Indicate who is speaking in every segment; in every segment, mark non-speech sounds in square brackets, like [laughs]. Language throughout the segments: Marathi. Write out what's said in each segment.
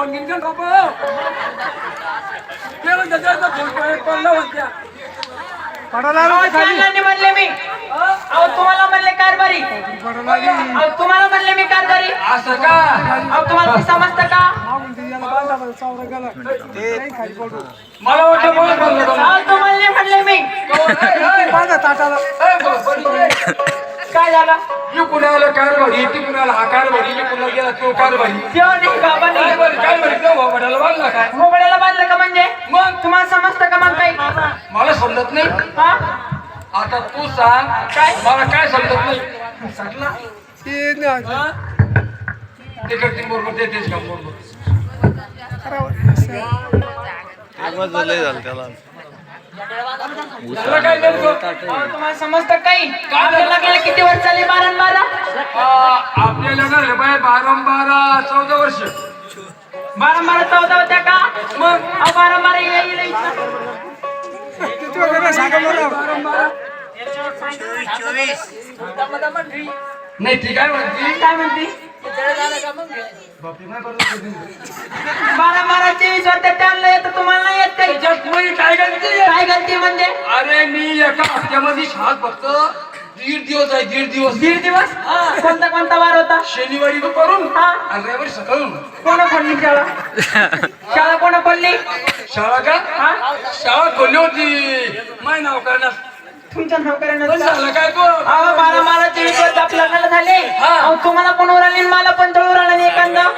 Speaker 1: फोन त्याचा पडला-
Speaker 2: म्हणले मी. अहो तुम्हाला म्हणले कारभारी. अहो तुम्हाला म्हणले मी कारभारी.
Speaker 1: असं का?
Speaker 2: अहो तुम्हाला ते समजतं का?
Speaker 1: मला वाटलं बोललो?
Speaker 2: अहो तुम्हाला म्हणले मी.
Speaker 1: बोल.
Speaker 2: काय झालं?
Speaker 1: मी कुणाला कारभारी ती कुणाला हा कारभारी मी कुणाला गेला तो
Speaker 2: जेव्हा नाही बाबा? नाही
Speaker 1: कारभारी तो भावड्याला बांधला काय
Speaker 2: मोबाईलला बांधलं का म्हणजे?
Speaker 1: मग?
Speaker 2: तुम्हाला समजतं का मग काही?
Speaker 1: मला समजत नाही.
Speaker 2: हा?
Speaker 1: आता तू सांग
Speaker 2: काय?
Speaker 1: मला काय समजत नाही? सांग ना हा? ते करतील बरोबर ते तेच काम बरोबर. झालं काय नेमकं?
Speaker 2: अहो, तुम्हाला समजतं काही? आपल्याला गेलं किती वर्ष झाली बारा आणि बारा
Speaker 1: आ, आपल्या लग्नाला बाय बारा बारा चौदा वर्ष.
Speaker 2: बारा बारा चौदा होत्या का?
Speaker 1: मग?
Speaker 2: अहो येईल.
Speaker 1: नाही ती काय म्हणती?
Speaker 2: काय म्हणते? बारा बारा तेवीस होत्या त्यांना येतं तुम्हाला नाही येत काही.
Speaker 1: त्याच्यात तुम्ही काय करते
Speaker 2: काय गलती म्हणजे?
Speaker 1: अरे मी एका हप्त्यामध्ये शाळेत फक्त दीड दिवस आहे दीड दिवस.
Speaker 2: दीड दिवस? कोणता कोणता वार होता?
Speaker 1: शनिवारी दुपारून
Speaker 2: हा.
Speaker 1: आणि रविवारी सकाळून.
Speaker 2: कोण खोलली शाळा? शाळा कोण खोलली?
Speaker 1: शाळा का?
Speaker 2: हा.
Speaker 1: शाळा खोलली होती. माय नाव करण्यास.
Speaker 2: तुमच्या नोकऱ्यानं बारा बारा तेवीस वर्ष आपल्याला झाले. तुम्हाला पण आणि मला पण तळ उराला नाही एखादा.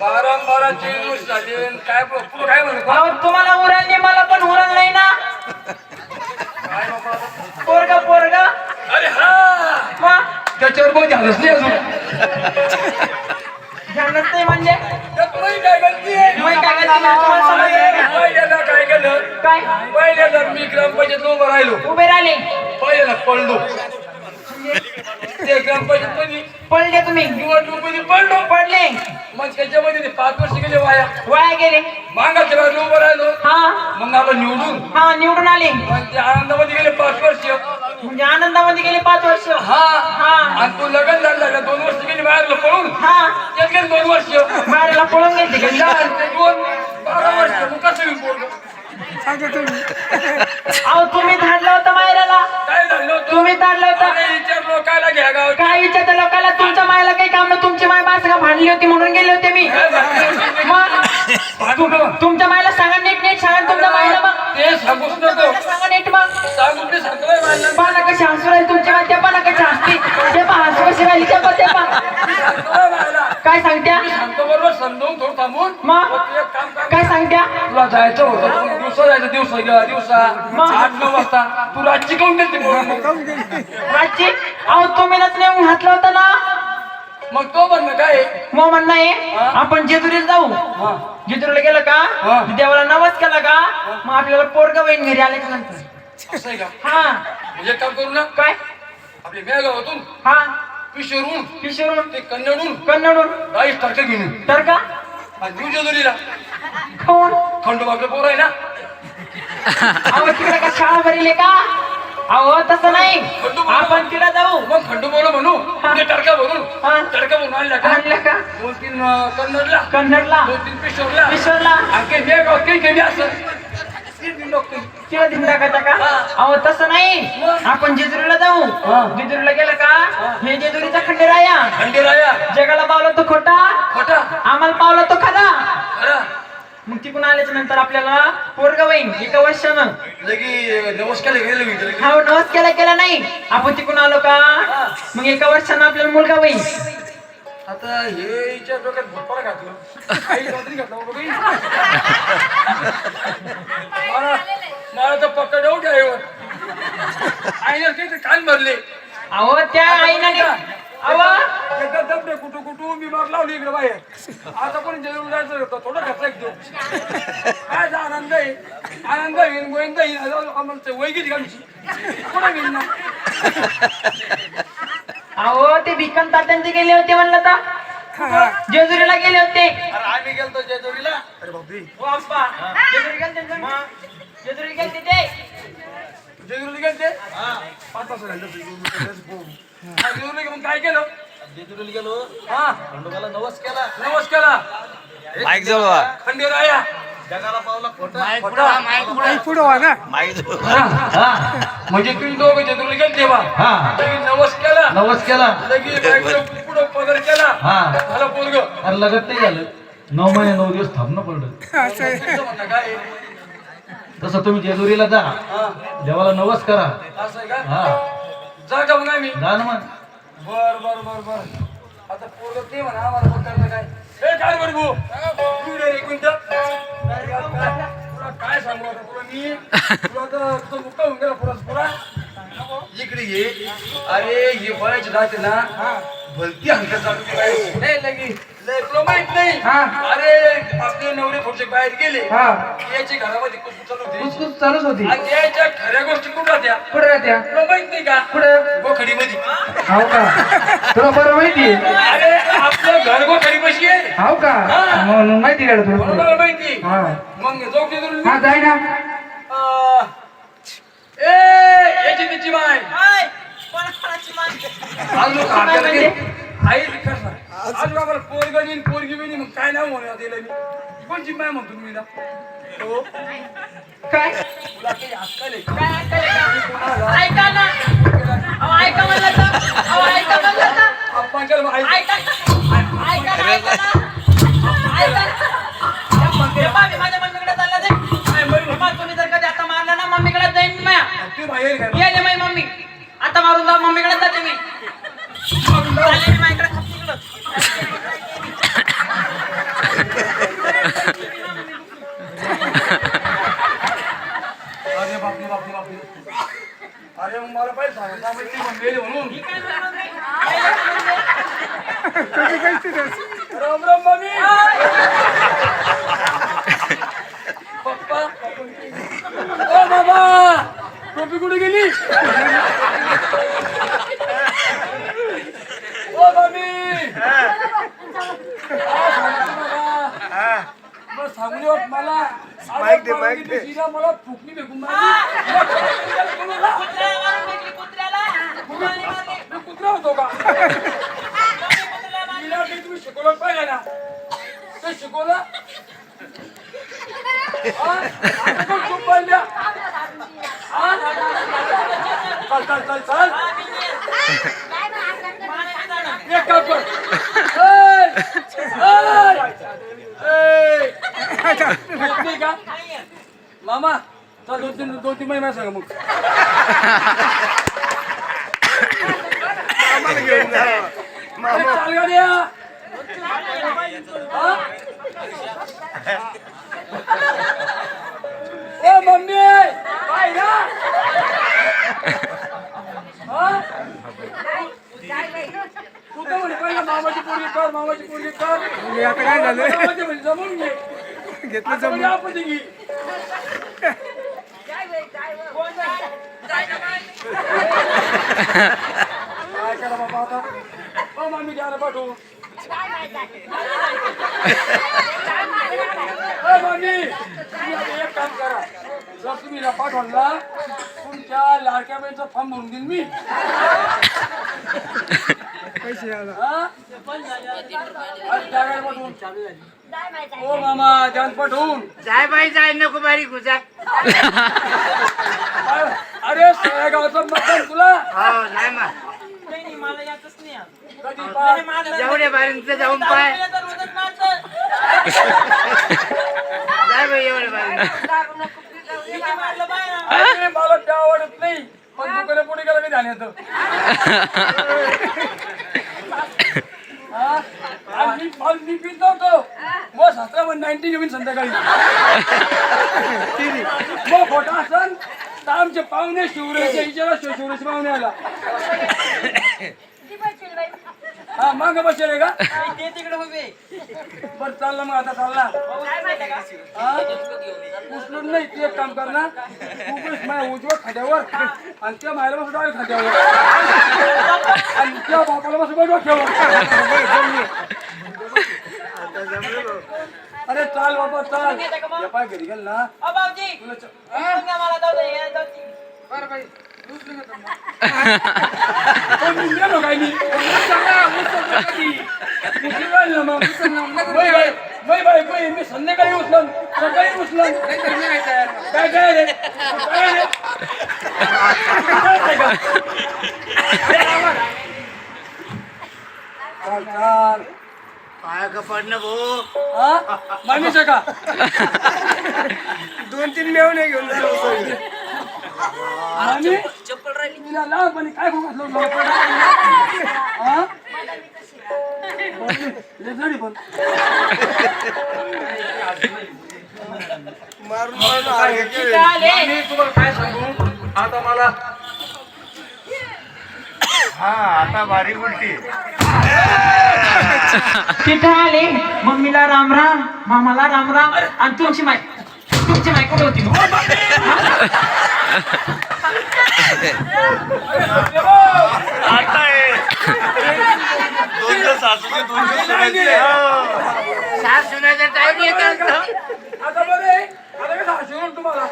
Speaker 1: बारा बारा चोवीस वर्ष झाली. आणि काय ब- पुढं काय म्हणत
Speaker 2: अहो तुम्हाला उराल मला पण उराल नाही ना. पोरगा पोरगा.
Speaker 1: अरे हा. त्याच्यावर मग झालंच नाही अजून.
Speaker 2: ध्यानात नाही म्हणजे?
Speaker 1: काय गलती आहे?
Speaker 2: काय गलती
Speaker 1: पहिल्यांदा काय? पहिल्यांदा मी ग्रामपंचायत उभं राहिलो
Speaker 2: उभे राहिले.
Speaker 1: पहिल्यांदा पडलो. ते ग्रामपंचायत मध्ये
Speaker 2: पडले तुम्ही.
Speaker 1: निवडणूकमध्ये पडलो.
Speaker 2: पडले.
Speaker 1: मग त्याच्यामध्ये ते पाच वर्ष गेले वाया.
Speaker 2: वाया गेले.
Speaker 1: मागाच्या बाजूला उभं राहिलो.
Speaker 2: हा.
Speaker 1: मग आलो निवडून.
Speaker 2: हा निवडून आले.
Speaker 1: मग ते आनंदामध्ये गेले पाच वर्ष.
Speaker 2: म्हणजे आनंदामध्ये गेले पाच वर्ष.
Speaker 1: हा.
Speaker 2: हा.
Speaker 1: आणि तू लग्न झालं का दोन वर्ष गेली बाहेरला पळून.
Speaker 2: हा.
Speaker 1: त्यात गेले दोन वर्ष.
Speaker 2: बाहेरला पळून गेले.
Speaker 1: ते दोन बारा वर्ष. मग कसं मी बोललो
Speaker 2: अहो तुम्ही धाडलं होतं मायराला.
Speaker 1: काय झालं होतं?
Speaker 2: तुम्ही धाडलं होतं.
Speaker 1: अरे विचार घ्या गाव
Speaker 2: काय विचारतं लोकांना तुमच्या मायला काही काम नाही. तुमची माय माणसं भांडली होती म्हणून गेले होते मी? मग तुम- तुमच्या मायला सांगा नीट नीट सांगा तुमच्या मायला मग.
Speaker 1: ते सांगूच नको.
Speaker 2: सांगा नीट मग.
Speaker 1: सांगून ते
Speaker 2: पाना कशी हसू राहिली तुमची माय त्या पाना कशी हसती. ते पा हसू कशी राहिली त्या पा त्या पा
Speaker 1: सांगतोय मला
Speaker 2: काय सांगत्या?
Speaker 1: सांगतो बरोबर समजावून थोडं थांबून.
Speaker 2: मग
Speaker 1: तू एक काम कर.
Speaker 2: काय सांगत्या?
Speaker 1: तुला जायचं होतं. दिवसा जायचं दिवसा ग- दिवसा.
Speaker 2: मग?
Speaker 1: आठ नऊ वाजता. तू रातची काऊन गेलती मग?
Speaker 2: रातची? अहो तुम्ही नच नेऊन घातलं होतं ना?
Speaker 1: मग तो म्हणणं काय? आहे?
Speaker 2: मग म्हणणं आहे आपण जेजुरीला जाऊ.
Speaker 1: हा.
Speaker 2: जेजुरीला गेलं का. देवाला नवस केला का? मग आपल्याला पोरगा बहीण घरी आले का नंतर?
Speaker 1: असं आहे का?
Speaker 2: हा.
Speaker 1: म्हणजे एक काम करू ना.
Speaker 2: काय?
Speaker 1: आपल्या मेळगावातून
Speaker 2: हा.
Speaker 1: पिशोरून
Speaker 2: किशोरून.
Speaker 1: ते कन्नडून
Speaker 2: कन्नडून.
Speaker 1: राईस टाकं घेऊन
Speaker 2: तर का?
Speaker 1: आणि न्यू जेजुरीला.
Speaker 2: कोण?
Speaker 1: खंडोबाचं पोर आहे ना?
Speaker 2: अहो तिकडे का शाळा भरली का? अहो तसं नाही. आपण तिला जाऊ.
Speaker 1: मग खंडोबाला म्हणू. ते टरका भरून.
Speaker 2: हा.
Speaker 1: टरका भरून आणला का?
Speaker 2: आणलं का?
Speaker 1: दोन तीन अं, कन्नडला.
Speaker 2: कन्नडला.
Speaker 1: दोन तीन पिशोरला.
Speaker 2: किशोरला
Speaker 1: आणि काही मेळगाव काही असं.
Speaker 2: तिला टाकायचा का? अहो तसं नाही. आपण जेजुरीला जाऊ. जेजुरीला गेलं का? हे. जेजुरीचा खंडेराया.
Speaker 1: खंडेराया.
Speaker 2: जगाला पावलं तो खोटा.
Speaker 1: खोटा.
Speaker 2: आम्हाला पावलं तो खरा मग तिकडून आल्याच्यानंतर आपल्याला पोरगा होईन एका वर्षानं
Speaker 1: लगी नमस्कार गेले मी लगी.
Speaker 2: हा नवस केला केला नाही आपण तिकडून आलो का मग एका वर्षानं आपल्याला मुलगा होईल
Speaker 1: आता हे हिच्या डोक्यात भोपाळ घातलं काही रात्री घातलं बाबा काही. मला मला तर पक्का डाऊट आहे वर. आईने काही कान भरले
Speaker 2: अहो त्या आईने
Speaker 1: एकदा दबडे कुठू कुठू मी मार लावली इकडे बाहेर. आता पण जेवण जायचं होतं थोडं घातलं एक देऊ काय आनंद आहे. आनंद येईन गोविंद येईन आमची कुठं गेली ना
Speaker 2: अहो ते भिकन तात्यांचे गेले होते म्हणलं तर जेजुरीला गेले होते.
Speaker 1: अरे आम्ही गेलतो जेजुरीला. अरे
Speaker 2: हो आप्पा. जेजुरी गेलते ना? जेजुरी गेलते ते.
Speaker 1: जेजुरीला गेलते? पाच तास राहिले जेजुरीला गेलं मग काय केलं?
Speaker 3: जेजुरीला गेलो.
Speaker 1: हा.
Speaker 3: खंडोबाला नवस केला.
Speaker 1: नमस्कार
Speaker 4: माईक जवळ.
Speaker 1: खंडेराया
Speaker 3: जगाला पावला खोटा.
Speaker 1: पुढं व्हा ना.
Speaker 4: माईक जवळ.
Speaker 1: म्हणजे तुम्ही दोघं गेले तेव्हा.
Speaker 3: हा.
Speaker 1: लगेच नवस केला.
Speaker 3: नवस केला.
Speaker 1: लगेच पुढं पदर केला.
Speaker 3: हा.
Speaker 1: झालं पोरग.
Speaker 3: अरे लगत नाही झालं. नऊ महिने नऊ दिवस थांबणं पडलं.
Speaker 1: काय
Speaker 3: तसं तुम्ही जेजुरीला जा.
Speaker 1: हा.
Speaker 3: देवाला नवस करा.
Speaker 1: असं आहे का?
Speaker 3: हा.
Speaker 1: जा का मग आम्ही?
Speaker 3: जा ना मग.
Speaker 1: बर बर बर बर. आता पोरग ते म्हणा आम्हाला करतं काय? ए काय बरं भाऊ तू रे एक मिनिट. तुला काय सांगू आता? तुला मी तुला आता तुझा मुक्का होऊन गेला पुरा पुरा. इकडे ये. अरे हे वयाची राहते ना. भलती हलकत चालू आहे. नाही लगी. लय तुला माहीत नाही? अरे आपले नवरे थोडेसे बाहेर गेले. याची घरामध्ये कुसकुस चालू होती.
Speaker 2: कुसकुस चालूच होती.
Speaker 1: आणि याच्या खऱ्या गोष्टी कुठं राहत्या?
Speaker 2: कुठे राहत्या?
Speaker 1: तुला माहीत नाही का?
Speaker 2: कुठे?
Speaker 1: गोखडी मध्ये
Speaker 2: हाव का? तुला बरं माहिती
Speaker 1: अरे आपलं घर गोखडी बशी आहे.
Speaker 2: हाव का? म्हणून माहिती का तुला
Speaker 1: बरोबर माहिती.
Speaker 2: हा.
Speaker 1: मग जाऊ की तुला
Speaker 2: हा जाय ना.
Speaker 1: अं, ए याची तिची माय. आपल्याला काही- आई विकास नाही. आज लोक आम्हाला पोरगं नाही, पोरगी बी नाही, मग काय नाव म्हणून दिलं मी? कोणची माय म्हणतो तुम्ही ना हो?
Speaker 2: काय?
Speaker 1: तुला काही अक्कल आहे? का?
Speaker 5: ऐका ना. अहो, ऐका म्हणलं तर. अहो, ऐका म्हणलं तर. ऐका. ऐका. ना, ऐका ना. ऐका ना. हे पहा, मी माझ्या मम्मीकडे चालला जाईन हे पहा, तुम्ही जर कधी आता मारला ना मम्मीकडे जाईन म्या
Speaker 1: तू बाहेर घ्या
Speaker 5: येले माझी मम्मी. आता मारून जा मम्मीकडे जाते मी. चालले मी माझ्याकडे खात
Speaker 1: अरे बापरे बापरे बापरे अरे मग मला पाहिजे सांगा माहिती मेले म्हणून. राम राम मामी. पप्पा. ओ बाबा. टोपी कुठे गेली ओ मामी आ, सांगतो बाबा. बस सांगू दे बाप मला माईक दे माईक दे मला फुकणी.
Speaker 5: कुत्र्याला मारली.
Speaker 1: मी कुत्रा होतो का तुम्ही शिकवलं पाहिजे ना ते शिकवलं पाहिल्या? चल चल चल चल एक काम कर ए! ए! ए! येत नाही का मामा चल दोन तीन दोन तीन महिना सांगा मग. गाड्या. हा? ओ मम्मी! काय ना हा? तू तर म्हणे पहिला मामाची पोरगी कर मामाची पोरगी कर. आता काय झालं? जमून घे. घेतलं जमून. आपण ते घे काय करा बाबा आता ओ मामी द्या ना पाठवू मामी तुम्ही आता एक काम करा जर तुम्ही ना पाठवला तुमच्या लाडक्या बाईचा फॉर्म भरून देईन मी पैसे ओ मामा जान पाठवून
Speaker 2: जाय बाई जाय नको बारी गुजा
Speaker 1: अरे सगळ्या गावचं मतदान तुला?
Speaker 2: हो जाय मा.
Speaker 5: नाही, नाही, मला यातच नाही आज.
Speaker 1: कधी पाय
Speaker 5: माझं-
Speaker 2: एवढ्या बारींच जाऊन पाय.
Speaker 5: तर रोजच मारतं.
Speaker 2: जाय बाई एवढ्या बारी
Speaker 5: किती मारलं बाय ना.
Speaker 1: अरे मला त्या आवडत नाही. पण दुकाने पुढे गेला कधी आणि येतं हा? आणि मी पाल मी पित नव्हतो मग सासरा पण नाईन्टी घेऊन संध्याकाळी. मग खोटा असन तर आमचे पाहुणे शिवरेचे इचारा शिव शिवरेचे पाहुणे आला. हा मग बसेल का?
Speaker 5: ते तिकडे उभे.
Speaker 1: बरं चाललं मग आता चालला? हा? उचलून नाही तू एक काम कर ना. बस माझ्या उजव्या खाद्यावर आणि त्या मायला बस डाव्या खाद्यावर. आणि त्या बापाला बस उजव्या ठेवर अरे चाल बाबा चाल? या पाय घरी गेल ना. तुला च-.
Speaker 2: बरं बाई
Speaker 1: पण मी गेलो काय मी? चांगला उचलतो कधी. उचलून राहिलं मग. मै बाई मै बाई मै मी संध्याकाळी उचलन. सकाळी उचलन. काय काय रे? काय रे? काय का? चाल, चाल.
Speaker 4: पाया पडणं भाऊ.
Speaker 1: हा? का दोन तीन मेवणे घेऊन
Speaker 5: चप्पल राहिली
Speaker 1: तिला लहानपणी काय खूप घातलं हा? लय जडी पण.
Speaker 5: तिथं आले
Speaker 3: मी तुम्हाला काय सांगू? आता मला
Speaker 4: हा आता उलटी
Speaker 2: तिथं आले मम्मीला राम राम मामाला राम राम आणि तुमची माय तुमची माय कुठे होती?
Speaker 4: आता आहे दोन दिवस सासूचे दोन दिवस सुनेचे. हो. सास सुनाचा टाइम येत
Speaker 1: आता बरे आता कसं हसू तुम्हाला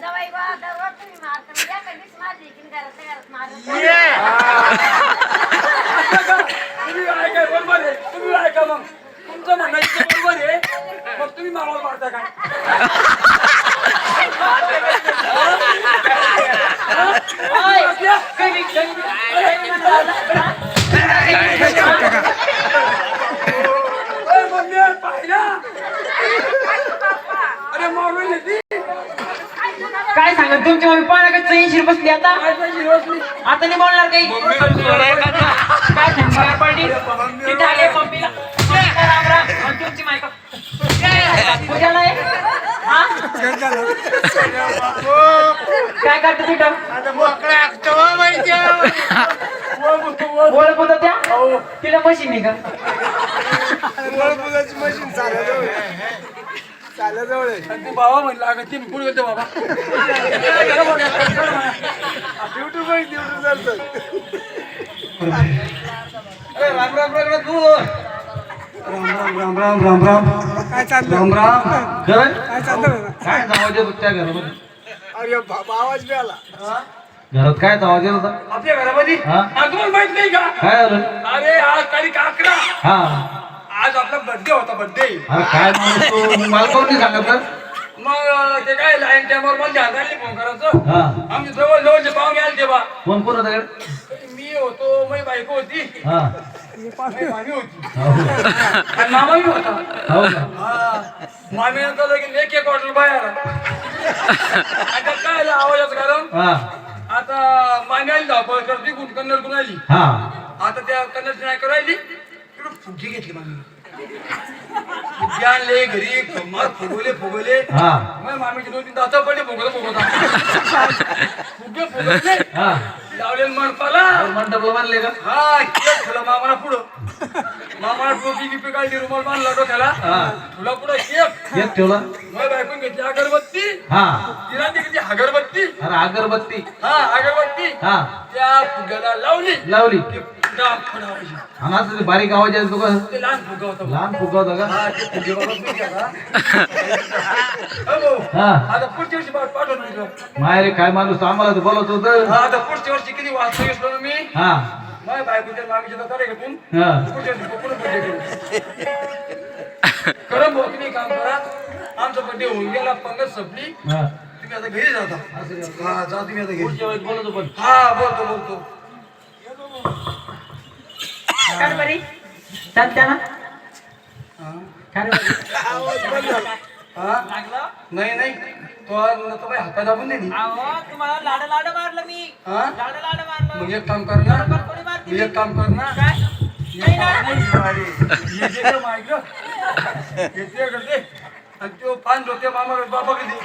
Speaker 6: जवाई बा दररोज तुम्ही मारता म्हणजे या कधीच माझी की घरातल्या घरात मारत नाही.
Speaker 1: असं का? तुम्ही ऐकाय बरोबर आहे तुम्ही ऐका मग तुमचं म्हणणं बरोबर आहे मग तुम्ही मामाला मारता का अरे पाहिला अरे येते
Speaker 2: सांगा तुमची मम्मी पाण्याकडे चैनशीर बसली आता. आता नाही बोलणार काही. काय सांगणार पार्टी? तिथे आले मम्मीला मम्मीला राम राम. आणि तुमची मायका. पूजाला आहे हा? काय करतो तिथं?
Speaker 4: आता मोकळा ऐकतो हो
Speaker 2: ओळख होतं त्या? तिला मशीन आहे का?
Speaker 1: आणि ते बाबा म्हणलं अगं ते पुढे होते बाबा. युट्यूब राम राम राम तू. राम राम राम राम राम काय चाललं? राम राम. काय? चाललं
Speaker 3: काय आवाज येत होता त्या घरामध्ये?
Speaker 1: अरे बाबा आवाज बी आला.
Speaker 3: घरात काय आवाज येत होता?
Speaker 1: आपल्या घरामध्ये?
Speaker 3: हा?
Speaker 1: आज तुम्हाला माहीत नाही का?
Speaker 3: काय झालं?
Speaker 1: अरे आज तारीख अकरा.
Speaker 3: हा.
Speaker 1: आज आपला बर्थडे होता बर्थडे
Speaker 3: अरे काय मला कोण नाही
Speaker 1: मग ते काय लाईन टाइमवर मला ध्यान राहिली फोन करायचं.
Speaker 3: हा.
Speaker 1: आमचे जवळ जवळचे पाहुणे आले तेव्हा.
Speaker 3: कोण कोण होता कडे
Speaker 1: मी होतो माझी बायको होती.
Speaker 3: हा.
Speaker 1: माझी मामी होती.
Speaker 3: हो?
Speaker 1: आणि मामा बी होता.
Speaker 3: हो का?
Speaker 1: हा. मामीनं तर लगेच एक एक वाटलं बाहेर आता काय झालं आवाजाचं कारण?
Speaker 3: हा.
Speaker 1: आता मामी आली धावपळ करते कुठं कन्नड आली.
Speaker 3: हा.
Speaker 1: आता त्या कन्नडची नाही राहिली तिकडे फुगी घेतली मामी आणले घरी कमाल फुगवले फुगवले.
Speaker 3: हा.
Speaker 1: मग मामीची दोन तीन दाता पडले फुगवता फुगवता. [laughs] फुगे फुगवले
Speaker 3: हा.
Speaker 1: लावले मनपाला.
Speaker 3: मंडपला बांधले का?
Speaker 1: हा केक ठेवला मामाला पुढं. मामाला टोपी गिपी काढली रुमाल बांधला डोक्याला.
Speaker 3: हा.
Speaker 1: तुला पुढं केक.
Speaker 3: एक ठेवला?
Speaker 1: मग बायकून घेतली अगरबत्ती.
Speaker 3: हा.
Speaker 1: तिला अगरबत्ती.
Speaker 3: अरे अगरबत्ती.
Speaker 1: हा अगरबत्ती.
Speaker 3: हा.
Speaker 1: त्या फुग्याला लावली.
Speaker 3: लावली. आणि असं ते बारीक आवाज येतो का
Speaker 1: ते लहान फुगा होता.
Speaker 3: लहान फुगा होता का?
Speaker 1: हा ते फुगे बाबा तुम्ही घ्या का? हो.
Speaker 3: हा.
Speaker 1: आता पुढच्या वर्षी पाठ- पाठवून.
Speaker 3: मायरे काय माणूस आम्हाला तर बोलत होत.
Speaker 1: आता पुढच्या वर्षी किती वाजता घेतलो ना मी?
Speaker 3: हा.
Speaker 1: माझ्या बायकोच्या मामीच्या दातारे घेतून
Speaker 3: हा.
Speaker 1: वर्षी बड्डे करू भाऊ तुम्ही काम करा. आमचा बड्डे होऊन गेला पंगत संपली.
Speaker 3: हा.
Speaker 1: तुम्ही आता घरी जाता. हा जा तुम्ही आता घरी.
Speaker 3: पुढच्या वेळेस बोलतो पण.
Speaker 1: हा बोलतो बोलतो.
Speaker 2: काय रे बरी चालत्या ना.
Speaker 1: हा.
Speaker 2: काय रे बरी?
Speaker 1: हा? नाही नाही. तो आज तो बाई हातात दाबून दिली.
Speaker 5: अहो तुम्हाला लाड लाड मारलं मी.
Speaker 1: हा?
Speaker 5: लाड लाड मारलं.
Speaker 1: मग एक काम कर ना.
Speaker 5: कोणी मारते
Speaker 1: मग एक काम कर ना.
Speaker 5: काय?
Speaker 1: ते पान मामा बाबा. कधी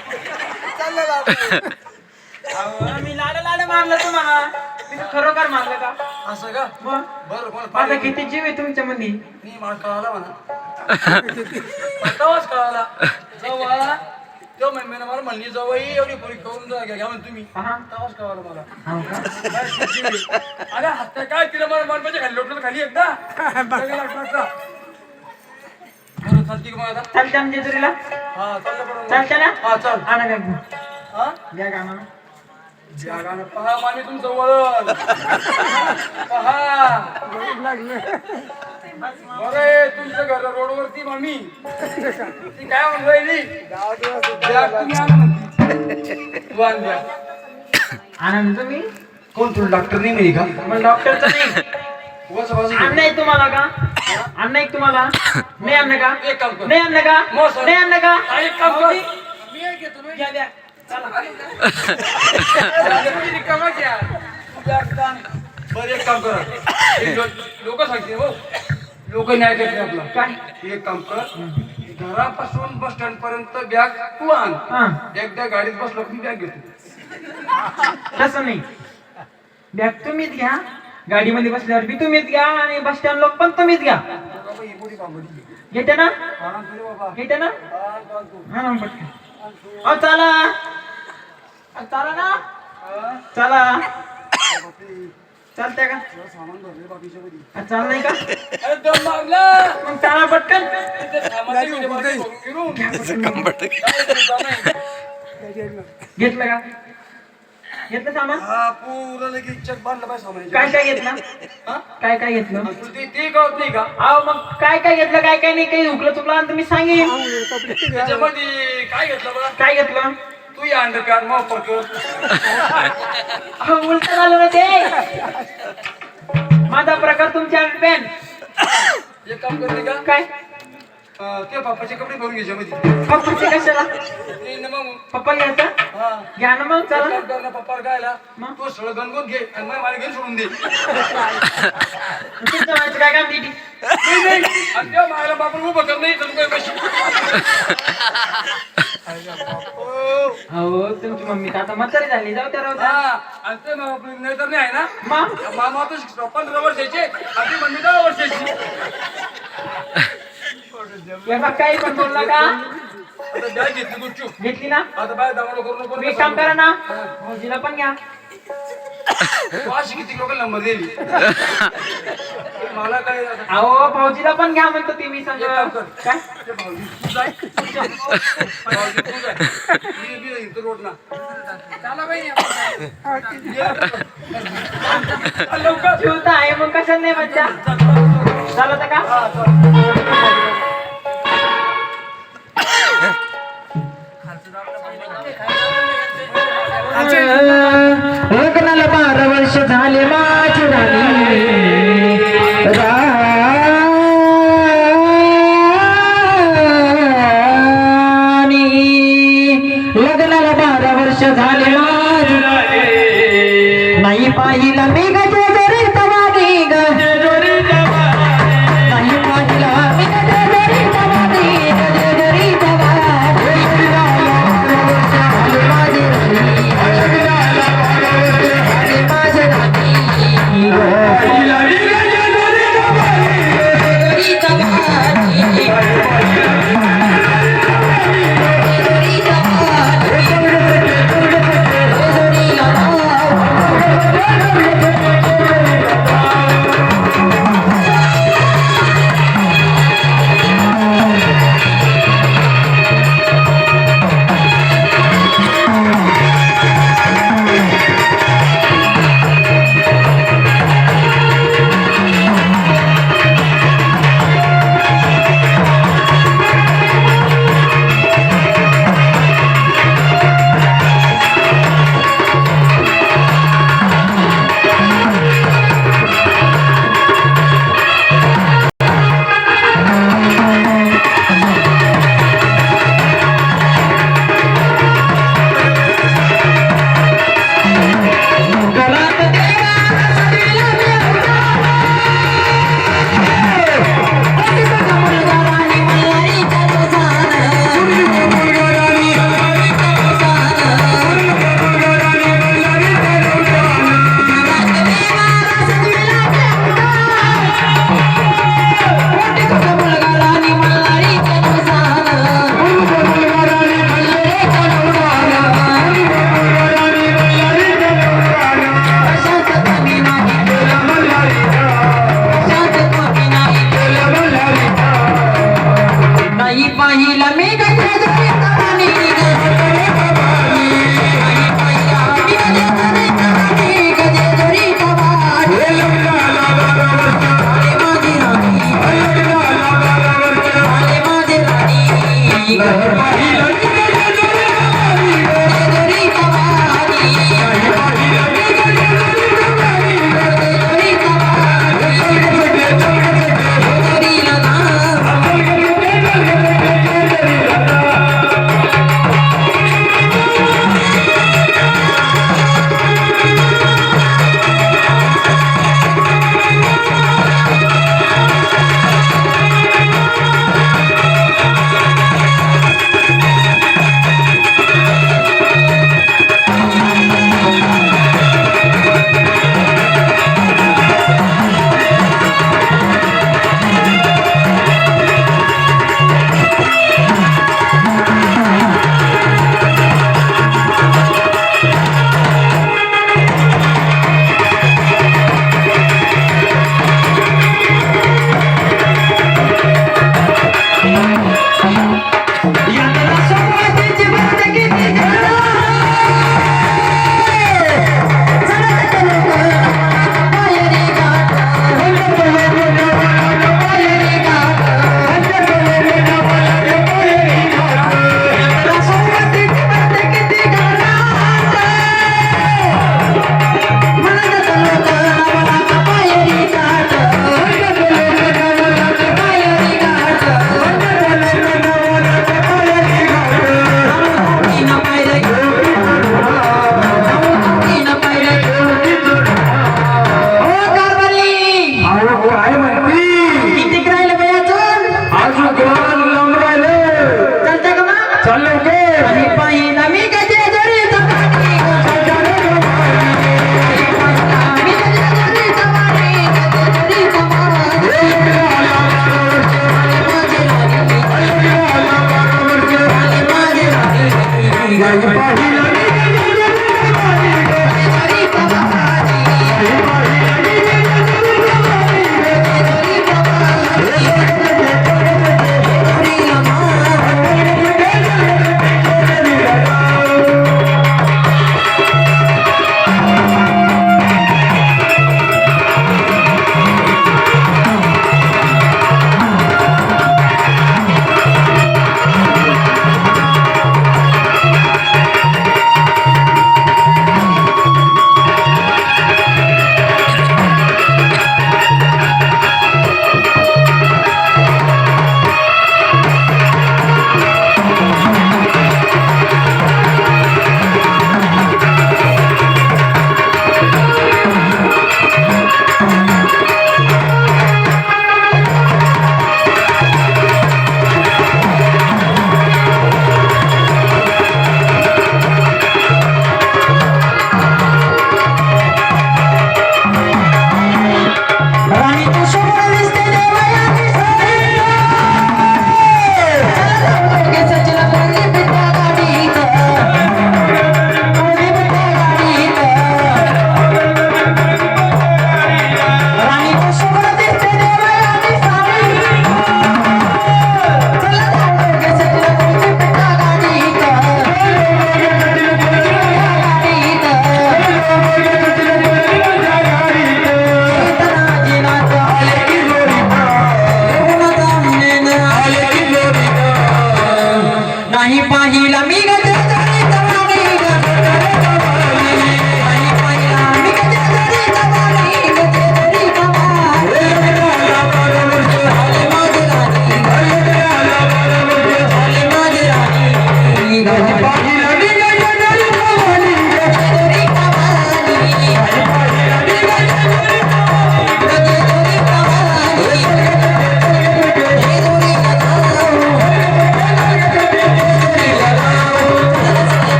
Speaker 5: अहो मी लाड लाड मारलं तुम्हाला.
Speaker 2: मी खरोखर मारलं का?
Speaker 1: असं का?
Speaker 2: मग?
Speaker 1: बरं मला
Speaker 2: माझा
Speaker 1: पाणी
Speaker 2: किती जीव आहे तुमच्या मध्ये
Speaker 1: मी मला कळाला म्हणा. [laughs] तेव्हाच कळाला. जेव्हा तो महिन्यानं मला म्हणली जवळ एवढी पुरी करून जा घ्या म्हणून तुम्ही.
Speaker 2: हा.
Speaker 1: कळालं मला.
Speaker 2: हो.
Speaker 1: अरे हत्या काय तिला मला मनपाच्या खाली लोटलं खाली एकदा. [laughs] बरं चालती का मग आता?
Speaker 2: चालत्या ना जेजुरीला
Speaker 1: हा चाललं बरोबर.
Speaker 2: चालत्या ना?
Speaker 1: हा चाल.
Speaker 2: आणा बॅग
Speaker 1: हा?
Speaker 2: बॅग आणा
Speaker 1: जगानं पहा मामी तुमचं वळण पहा बरं आहे, तुमचं घर रोडवरती मामी ती काय म्हणून राहिली बॅग तुम्ही आणा म्हणती. तू आण बॅग.
Speaker 2: आनंद तुम्ही
Speaker 1: कोण तुला डॉक्टर नाही मिळी का
Speaker 2: मग डॉक्टरचं नाही. अन्न आहे तुम्हाला का अन्न आहे तुम्हाला [laughs] नाही अन्न का
Speaker 1: एक काम कर.
Speaker 2: नाही अन्न का
Speaker 1: मग सर.
Speaker 2: नाही अन्न का
Speaker 1: एक काम कर.
Speaker 2: घ्या, घ्या.
Speaker 1: बरं एक काम कर. लोक सांगते हो. लोक न्याय देत नाही आपला.
Speaker 2: काय?
Speaker 1: एक काम कर. घरापासून बस स्टँड पर्यंत बॅग तू आण. एकदा गाडीत बसलो की बॅग घेतो.
Speaker 2: तसं नाही. बॅग तुम्हीच घ्या. गाडीमध्ये बसल्यावर बी तुम्हीच घ्या आणि बस स्टँड लोक पण तुम्हीच घ्या.
Speaker 1: ही.
Speaker 2: घेते ना? घेते ना. हा ना पटकन अहो चला. चला ना.
Speaker 1: हा?
Speaker 2: चला. चालतंय का?
Speaker 1: तुला सामान भरलंय बाकीच्या मध्ये.
Speaker 2: अहो, चाल नाही का
Speaker 1: अरे दम लागला
Speaker 2: मग चला पटकन. घेतलं का? घेतलं सामान?
Speaker 1: हा पूर्ण लगेच चक बांधलं पाहिजे सामानाच्या.
Speaker 2: काय काय घेतलं?
Speaker 1: हा?
Speaker 2: काय काय घेतलं?
Speaker 1: आणि तुला ते ते कळत नाही का?
Speaker 2: अहो मग काय काय घेतलं? काय काय नाही? काही हुकलं चुकलं आणि तुम्ही सांगेन.
Speaker 1: त्याच्यामध्ये काय घेतलं बघा
Speaker 2: काय घेतलं?
Speaker 1: तू या अंडर पॅड मग पडतो.
Speaker 2: उलट झालं ना ते. माझा प्रकार तुमच्या पेन
Speaker 1: एक काम करते का?
Speaker 2: काय?
Speaker 1: ते पापाचे कपडे भरून घ्यायचे मध्ये
Speaker 2: पप्पाचे कशाला
Speaker 1: ते न मग.
Speaker 2: पप्पा घ्यायचं
Speaker 1: हा.
Speaker 2: घ्या ना मग चला.
Speaker 1: ना पप्पाला गायला.
Speaker 2: मग?
Speaker 1: तू सगळं गणगोत घे आणि मला घेऊन सोडून दे.
Speaker 2: तुमचं काय काम दिली
Speaker 1: नाही, नाही. आणि तेव्हा मला बापून उभं कर नाही तर काय कशी
Speaker 2: अहो तुमची मम्मी तर आता म्हातारी झाली जाऊ त्या राहू.
Speaker 1: हा. आणि ते आपली नाही तर नाही आहे ना?
Speaker 2: मग?
Speaker 1: मामा तर पंधरा वर्षाचे आपली मम्मी दहा वर्षाची
Speaker 2: या बघ काही पण बोलला का
Speaker 1: आता बॅग घेतली गुपचूप
Speaker 2: घेतली ना
Speaker 1: आता बाय दमाडो करू नको
Speaker 2: तुम्ही काम करा ना भाऊजीला पण घ्या
Speaker 1: तू अशी किती लोक नंबर दिली मला काय आता-
Speaker 2: अहो भाऊजीला पण घ्या म्हणतो ते मी सांग
Speaker 1: एक काम कर.
Speaker 2: काय
Speaker 1: ते भाऊजी तू जाय. भाऊजी तू जाय. मी बी येईन तो रोडना. ये. लवकर
Speaker 2: ठेवता आहे मग कशाला नाही मज्जा चालत का
Speaker 1: हा, चल.
Speaker 2: लग्नाला बारा वर्ष झाले माझी